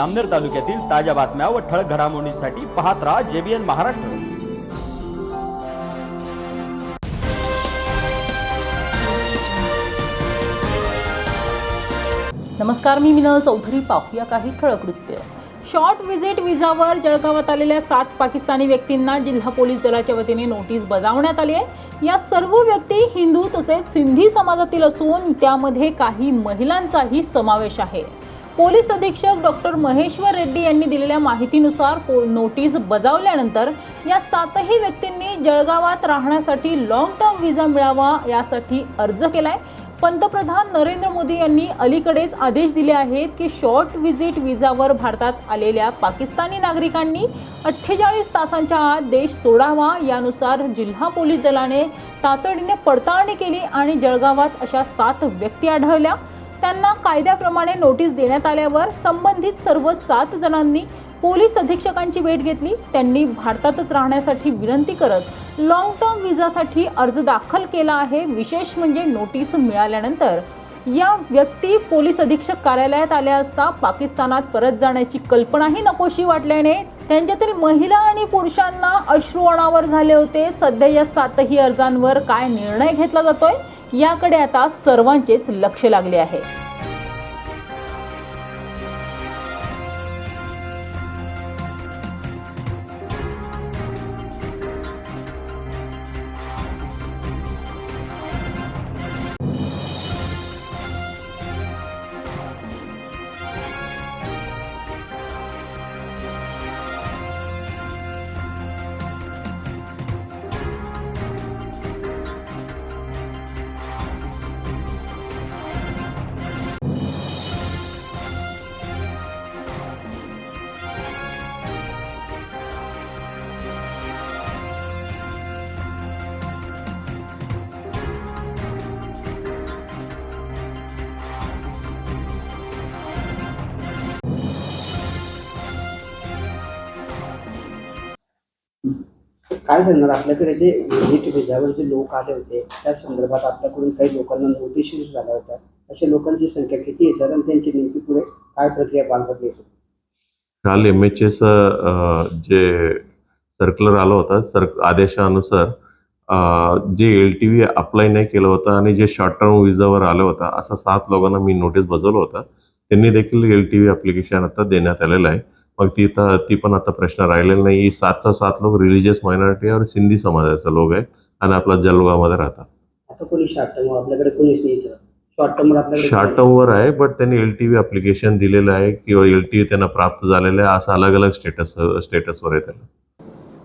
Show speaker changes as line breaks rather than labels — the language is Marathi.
अमनेर तालुक्यातील ताज्या बातम्या व ठळक घडामोडींसाठी पाहत राहा जेबीएन महाराष्ट्र.
नमस्कार मी मिनल चौधरी. पाहूया काही ठळक वृत्त. शॉर्ट व्हिजिट विजावर जळगावात आलेल्या सात पाकिस्तानी व्यक्तींना जिल्हा पोलीस दलाच्या वतीने नोटीस बजावण्यात आली आहे. या सर्व व्यक्ती हिंदू तसेच सिंधी समाजातील असून त्यामध्ये काही महिलांचाही समावेश आहे. पोलीस अधीक्षक डॉक्टर महेश्वर रेड्डी यांनी दिलेल्या माहितीनुसार पो- नोटीस बजावल्यानंतर या सातही व्यक्तींनी जळगावात राहण्यासाठी लॉंग टर्म व्हिसा मिळावा यासाठी अर्ज केलाय. पंतप्रधान नरेंद्र मोदी यांनी अलीकडेच आदेश दिले आहेत की शॉर्ट व्हिजिट विजावर भारतात आलेल्या पाकिस्तानी नागरिकांनी अठ्ठेचाळीस तासांच्या आत देश सोडावा यानुसार जिल्हा पोलीस दलाने तातडीने पडताळणी केली आणि जळगावात अशा सात व्यक्ती आढळल्या. त्यांना कायद्याप्रमाणे नोटीस देण्यात आल्यावर संबंधित सर्व सात जणांनी पोलीस अधीक्षकांची भेट घेतली. त्यांनी भारतातच राहण्यासाठी विनंती करत लॉंग टर्म विजासाठी अर्ज दाखल केला आहे. विशेष म्हणजे नोटीस मिळाल्यानंतर या व्यक्ती पोलीस अधीक्षक कार्यालयात आल्या असता पाकिस्तानात परत जाण्याची कल्पनाही नकोशी वाटल्याने त्यांच्यातील महिला आणि पुरुषांना अश्रूवणावर झाले होते. सध्या या सातही अर्जांवर काय निर्णय घेतला जातोय? याकडे आता सर्वांचेच लक्ष लागले आहे.
काय सांगणार? आपल्याकडे जे व्हिजिट व्हिजावर जे लोक आले होते त्या संदर्भात आपल्याकडून काही लोकांना नोटीस इश्यू झाल्या होत्या. अशा लोकांची संख्या किती आहे सर? आणि त्यांची नेमकी पुढे काय प्रक्रिया पार पडली
काल M H S J circular आलं होतं सर आदेशानुसार J L T V apply नाही केलं होतं आणि जे शॉर्ट टर्म विजावर आलं होतं असं सात लोकांना मी नोटीस बजावलं होतं. त्यांनी देखील एल टी व्ही अप्लिकेशन आता देण्यात आलेलं आहे. मग ती तर ती पण आता प्रश्न राहिलेला नाही सातचा सात लोक रिलिजियस मायनॉरिटी और सिंधी समाजाचे लोक आहेत आणि आपला जळगावमध्ये राहतात.
आता कोणी शॉर्ट टर्म आपल्याकडे कोणीच नाही सर शॉर्ट टर्म आपल्याकडे
शॉर्ट टर्मवर आहे बट त्यांनी एल टी व्ही ॲप्लिकेशन दिलेलं आहे किंवा एल टी व्ही त्यांना प्राप्त झालेलं आहे. असं अलग अलग स्टेटस स्टेटसवर आहे त्याला